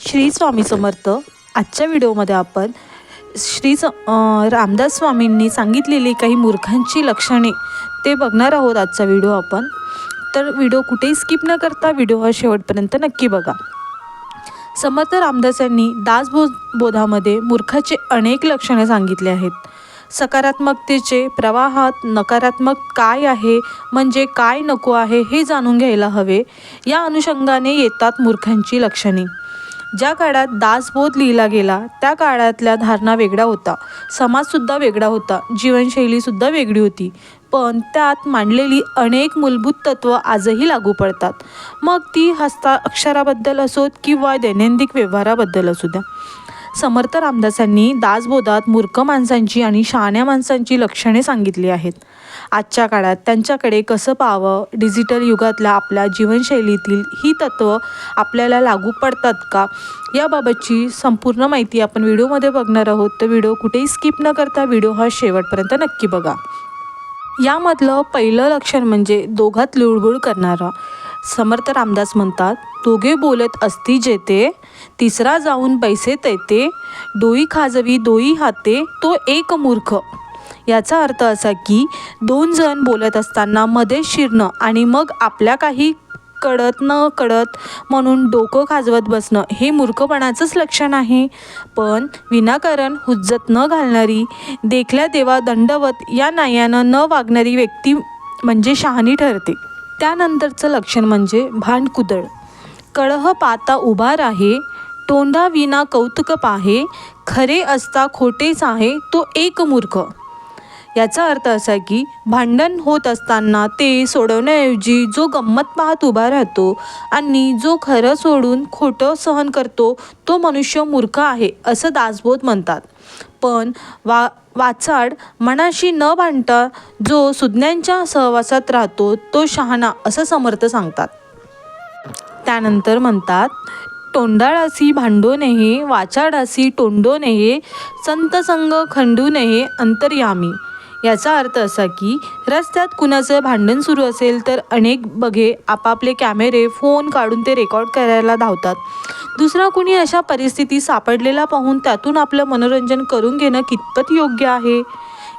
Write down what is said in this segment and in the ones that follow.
श्री स्वामी समर्थ. आजच्या व्हिडिओमध्ये आपण श्री स रामदास स्वामींनी सांगितलेली काही मूर्खांची लक्षणे ते बघणार आहोत आजचा व्हिडिओ आपण. तर व्हिडिओ कुठेही स्किप न करता व्हिडिओ हा शेवटपर्यंत नक्की बघा. समर्थ रामदास यांनी दासबो बोधामध्ये मूर्खाचे अनेक लक्षणे सांगितले आहेत. सकारात्मकतेचे प्रवाहात नकारात्मक काय आहे म्हणजे काय नको आहे हे जाणून घ्यायला हवे. या अनुषंगाने येतात मूर्खांची लक्षणे. ज्या काळात दासबोध लिहिला गेला त्या काळातल्या धारणा वेगळा होता समाजसुद्धा वेगळा होता. जीवनशैलीसुद्धा वेगळी होती. पण त्यात मांडलेली अनेक मूलभूत तत्त्व आजही लागू पडतात. मग ती हस्ताक्षराबद्दल असोत किंवा दैनंदिन व्यवहाराबद्दल असू द्या. समर्थ रामदासांनी दासबोधात मूर्ख माणसांची आणि शहाण्या माणसांची लक्षणे सांगितली आहेत. आजच्या काळात त्यांच्याकडे कसं पाहावं? डिजिटल युगातल्या आपल्या जीवनशैलीतील ही तत्त्व आपल्याला लागू पडतात का? याबाबतची संपूर्ण माहिती आपण व्हिडिओमध्ये बघणार आहोत. तर व्हिडिओ कुठेही स्किप न करता व्हिडिओ हा शेवटपर्यंत नक्की बघा. यामधलं पहिलं लक्षण म्हणजे दोघात लुळबुळ करणारा. समर्थ रामदास म्हणतात दोघे बोलत असती जेते तिसरा जाऊन पैसे तैते डोई खाजवी दोई हाते तो एक मूर्ख. याचा अर्थ असा की दोन जण बोलत असताना मध्ये शिरणं आणि मग आपल्या काही कळत न कळत म्हणून डोकं खाजवत बसणं हे मूर्खपणाचंच लक्षण आहे. पण विनाकारण हुज्जत न घालणारी देखल्या देवा दंडवत या न्यायानं न वागणारी व्यक्ती म्हणजे शहाणी ठरते. त्यानंतरचं लक्षण म्हणजे भांडकुदळ. कळह पाता उभा राहे तोंडा विना कौतुक पाहे खरे असता खोटेच आहे तो एक मूर्ख. याचा अर्थ असा की भांडण होत असताना ते सोडवण्याऐवजी जो गंमत पाहत उभा राहतो आणि जो खरं सोडून खोटं सहन करतो तो मनुष्य मूर्ख आहे असं दासबोध म्हणतात. पण वा वाचाड मनाशी न भांडता जो सुज्ञांच्या सहवासात राहतो तो शहाणा असं समर्थ सांगतात. त्यानंतर म्हणतात तोंडाळासी भांडो नये वाचाडासी टोंडो नये संत संग खंडू नये अंतर्यामी. याचा अर्थ असा की रस्त्यात कुणाचं भांडण सुरू असेल तर अनेक बघे आपापले कॅमेरे फोन काढून ते रेकॉर्ड करायला धावतात. दुसरा कुणी अशा परिस्थिती सापडलेला पाहून त्यातून आपलं मनोरंजन करून घेणं कितपत योग्य आहे?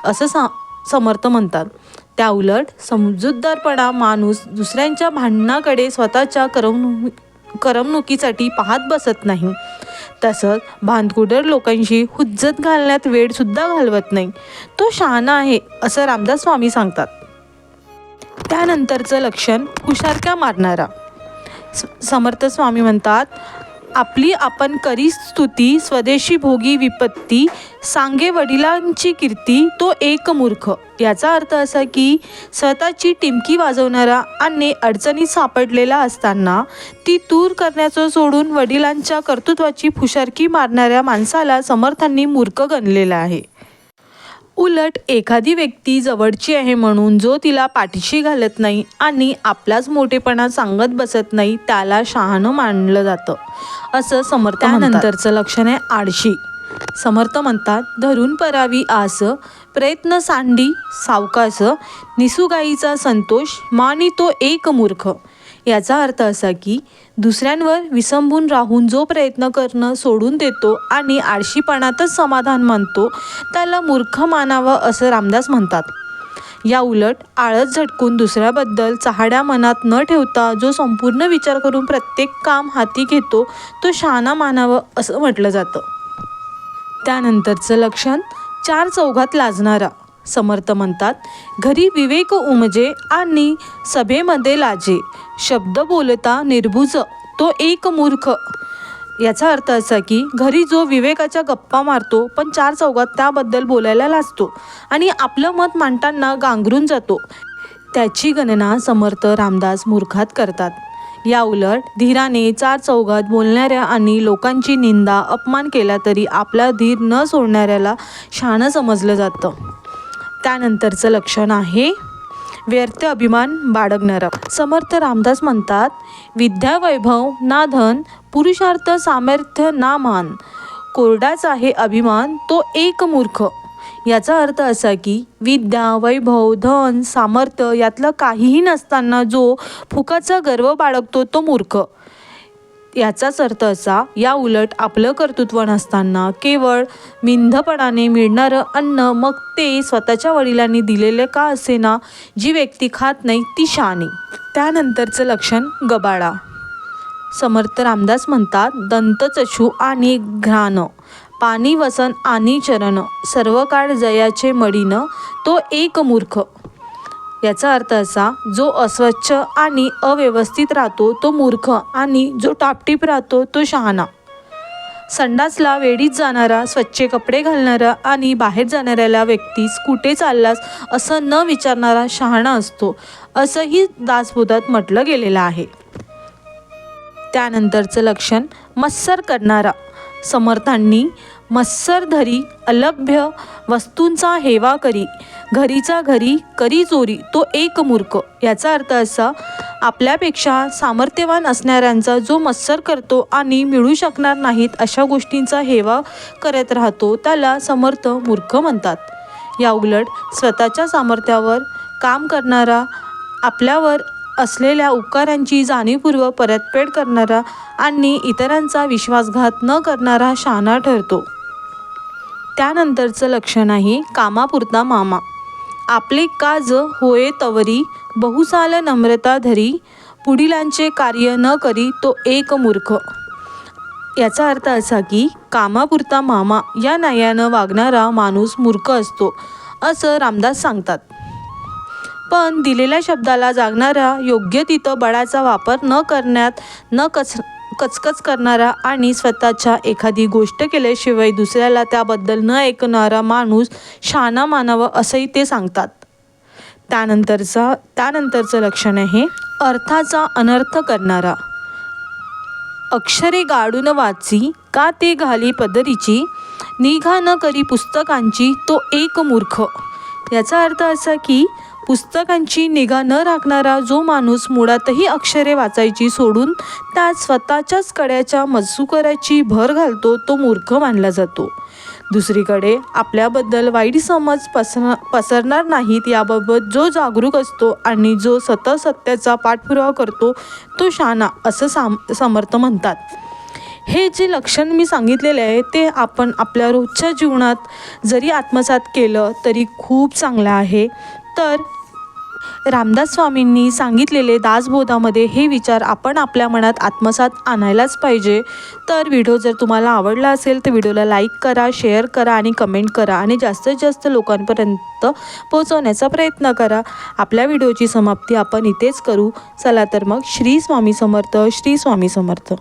असं सा समर्थ म्हणतात. त्याउलट समजूतदारपणा माणूस दुसऱ्यांच्या भांडणाकडे स्वतःच्या करमणु करमणुकीसाठी पाहत बसत नाही. तसंच भांडकुदर लोकांशी हुज्जत घालण्यात वेळसुद्धा घालवत नाही. तो शहाणा आहे असं रामदास स्वामी सांगतात. त्यानंतरचं लक्षण हुशारक्या मारणारा. समर्थ स्वामी म्हणतात आपली आपण करी स्तुती स्वदेशी भोगी विपत्ती सांगे वडिलांची कीर्ती तो एक मूर्ख. याचा अर्थ असा की स्वतःची टिमकी वाजवणारा आणि अडचणीत सापडलेला असताना ती दूर करण्याचं सोडून वडिलांच्या कर्तृत्वाची फुशारकी मारणाऱ्या माणसाला समर्थांनी मूर्ख गणलेला आहे. उलट एखादी व्यक्ती जवळची आहे म्हणून जो तिला पाठीशी घालत नाही आणि आपलाच मोठेपणा सांगत बसत नाही त्याला शहाणं मानलं जातं. असं समर्थ त्यानंतरचं लक्षण आहे आळशी समर्थ म्हणतात धरून परावी आस प्रयत्न सांडी सावकास निसुगाईचा संतोष मानितो एक मूर्ख. याचा अर्थ असा की दुसऱ्यांवर विसंबून राहून जो प्रयत्न करणं सोडून देतो आणि आळशीपणातच समाधान मानतो त्याला मूर्ख मानावं असं रामदास म्हणतात. या उलट आळस झटकून दुसऱ्याबद्दल चहाड्या मनात न ठेवता जो संपूर्ण विचार करून प्रत्येक काम हाती घेतो तो शहाणा मानावं असं म्हटलं जातं. त्यानंतरचं लक्षण चार चौघात लाजणारा. समर्थ म्हणतात. घरी विवेक उमजे आणि सभेमध्ये लाजे. शब्द बोलता निर्भुज तो एक मूर्ख. याचा अर्थ असा की घरी जो विवेकाच्या गप्पा मारतो पण चार चौघात त्याबद्दल बोलायला लाजतो आणि आपलं मत मांडताना गांगरून जातो. त्याची गणना समर्थ रामदास मूर्खात करतात. या उलट धीराने चार चौघात बोलणाऱ्या आणि लोकांची निंदा अपमान केला तरी आपला धीर न सोडणाऱ्याला शहाणं समजलं जातं. त्यानंतरचं लक्षण आहे व्यर्थ अभिमान बाळगणारा समर्थ रामदास म्हणतात विद्या वैभव ना धन पुरुषार्थ सामर्थ्य ना मान. कोरडाच आहे अभिमान तो एक मूर्ख. याचा अर्थ असा की विद्या वैभव धन सामर्थ्य यातलं काहीही नसताना जो फुकाचा गर्व बाळगतो तो मूर्ख. याचाच अर्थ असा या उलट आपलं कर्तृत्व नसताना केवळ मिंधपणाने मिळणारं अन्न मग ते स्वतःच्या वडिलांनी दिलेले का असेना जी व्यक्ती खात नाही ती शाने त्यानंतरचं लक्षण गबाळा. समर्थ रामदास म्हणतात दंतचक्षू आणि घ्राण पाणी वसन आणि चरण सर्व काळ जयाचे मडीनं तो एक मूर्ख. याचा अर्थ असा जो अस्वच्छ आणि अव्यवस्थित राहतो तो मूर्ख आणि जो टापटीप राहतो तो शहाणा. संडासला वेळीच जाणारा स्वच्छ कपडे घालणारा आणि बाहेर जाणाऱ्याला व्यक्तीस कुठे चाललास असं न विचारणारा शहाणा असतो असंही दासबोधात म्हटलं गेलेलं आहे. त्यानंतरचं लक्षण मत्सर करणारा. समर्थांनी मत्सरधरी अलभ्य वस्तूंचा हेवा करी. घरीचा घरी करी चोरी तो एक मूर्ख. याचा अर्थ असा आपल्यापेक्षा सामर्थ्यवान असणाऱ्यांचा जो मत्सर करतो आणि मिळू शकणार नाहीत अशा गोष्टींचा हेवा करत राहतो त्याला समर्थ मूर्ख म्हणतात. या उलट स्वतःच्या सामर्थ्यावर काम करणारा आपल्यावर असलेल्या उपकारांची जाणीवपूर्वक परतफेड करणारा आणि इतरांचा विश्वासघात न करणारा शहाणा ठरतो. त्यानंतरचं लक्षण आहे कामापुरता मामा. आपले काज होये तवरी बहुसाल नम्रता धरी पुढीलांचे कार्य न करी तो एक मूर्ख. याचा अर्थ असा की कामापुरता मामा या न्यायानं वागणारा माणूस मूर्ख असतो असं रामदास सांगतात. पण दिलेल्या शब्दाला जागणारा योग्य तिथं बळाचा वापर न करण्यात न कच कचकच करणारा आणि स्वतःच्या एखादी गोष्ट केल्याशिवाय दुसऱ्याला त्याबद्दल न ऐकणारा माणूस शहाणा मानावं असंही ते सांगतात. त्यानंतरचा त्यानंतरचं लक्षण आहे अर्थाचा अनर्थ करणारा. अक्षरे गाडून वाची का ते घाली पदरीची निघा न करी पुस्तकांची तो एक मूर्ख. याचा अर्थ असा की पुस्तकांची निगा न राखणारा जो माणूस मुळातही अक्षरे वाचायची सोडून त्यात स्वतःच्याच कड्याच्या मजसुकऱ्याची भर घालतो तो मूर्ख मानला जातो. दुसरीकडे आपल्याबद्दल वाईट समज पसर पसरणार नाहीत याबाबत जो जागरूक असतो आणि जो सतत सत्याचा पाठपुरावा करतो तो शाना असं साम समर्थ म्हणतात. हे जे लक्षण मी सांगितलेले आहे ते आपण आपल्या रोजच्या जीवनात जरी आत्मसात केलं तरी खूप चांगलं आहे. तर? रामदास स्वामींनी सांगितलेले दासबोधामध्ये हे विचार आपण आपल्या मनात आत्मसात आणायलाच पाहिजे. तर व्हिडिओ जर तुम्हाला आवडला असेल तर व्हिडिओला लाईक करा शेअर करा आणि कमेंट करा आणि जास्तीत जास्त लोकांपर्यंत पोहोचवण्याचा प्रयत्न करा. आपल्या व्हिडिओची समाप्ती आपण इथेच करू. चला तर मग श्री स्वामी समर्थ श्री स्वामी समर्थ.